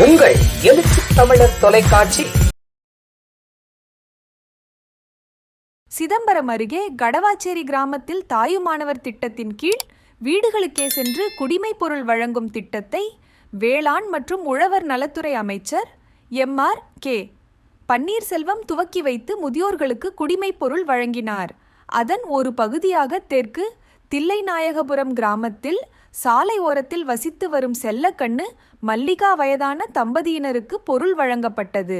உங்கள் எழுச்சி தமிழர் தொலைக்காட்சி. சிதம்பரம் அருகே கடவாச்சேரி கிராமத்தில் தாயுமானவர் திட்டத்தின் கீழ் வீடுகளுக்கே சென்று குடிமைப் பொருள் வழங்கும் திட்டத்தை வேளாண் மற்றும் உழவர் நலத்துறை அமைச்சர் எம்ஆர் கே. பன்னீர்செல்வம் துவக்கி வைத்து முதியோர்களுக்கு குடிமைப் பொருள் வழங்கினார். அதன் ஒரு பகுதியாக தெற்கு தில்லைநாயகபுரம் கிராமத்தில் சாலை ஓரத்தில் வசித்து வரும் செல்லக்கண்ணு மல்லிகா வயதான தம்பதியினருக்கு பொருள் வழங்கப்பட்டது.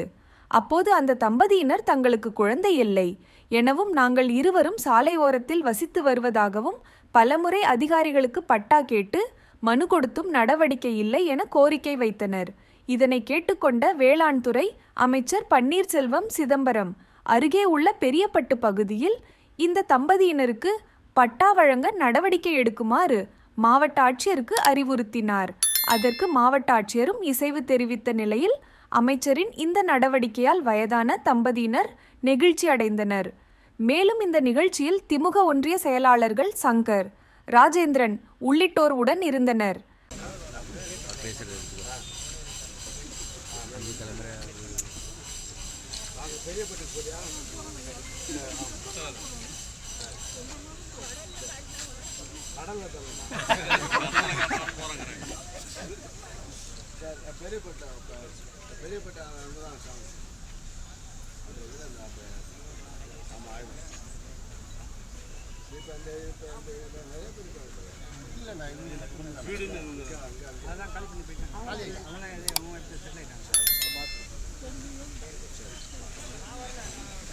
அப்போது அந்த தம்பதியினர் தங்களுக்கு குழந்தை இல்லை எனவும் நாங்கள் இருவரும் சாலை ஓரத்தில் வசித்து வருவதாகவும் பலமுறை அதிகாரிகளுக்கு பட்டா கேட்டு மனு கொடுத்தும் நடவடிக்கை இல்லை என கோரிக்கை வைத்தனர். இதனை கேட்டுக்கொண்ட வேளாண் துறை அமைச்சர் பன்னீர்செல்வம் சிதம்பரம் அருகே உள்ள பெரியப்பட்டு பகுதியில் இந்த தம்பதியினருக்கு பட்டா வழங்க நடவடிக்கை எடுக்குமாறு மாவட்ட ஆட்சியருக்கு அறிவுறுத்தினார். அதற்கு மாவட்ட ஆட்சியரும் இசைவு தெரிவித்த நிலையில் அமைச்சரின் இந்த நடவடிக்கையால் வயதான தம்பதியினர் நெகிழ்ச்சி அடைந்தனர். மேலும் இந்த நிகழ்ச்சியில் திமுக ஒன்றிய செயலாளர்கள் சங்கர் ராஜேந்திரன் உள்ளிட்டோர் உடன் இருந்தனர்.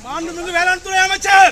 மாண்புமிகு வேளாண் துறை அமைச்சர்!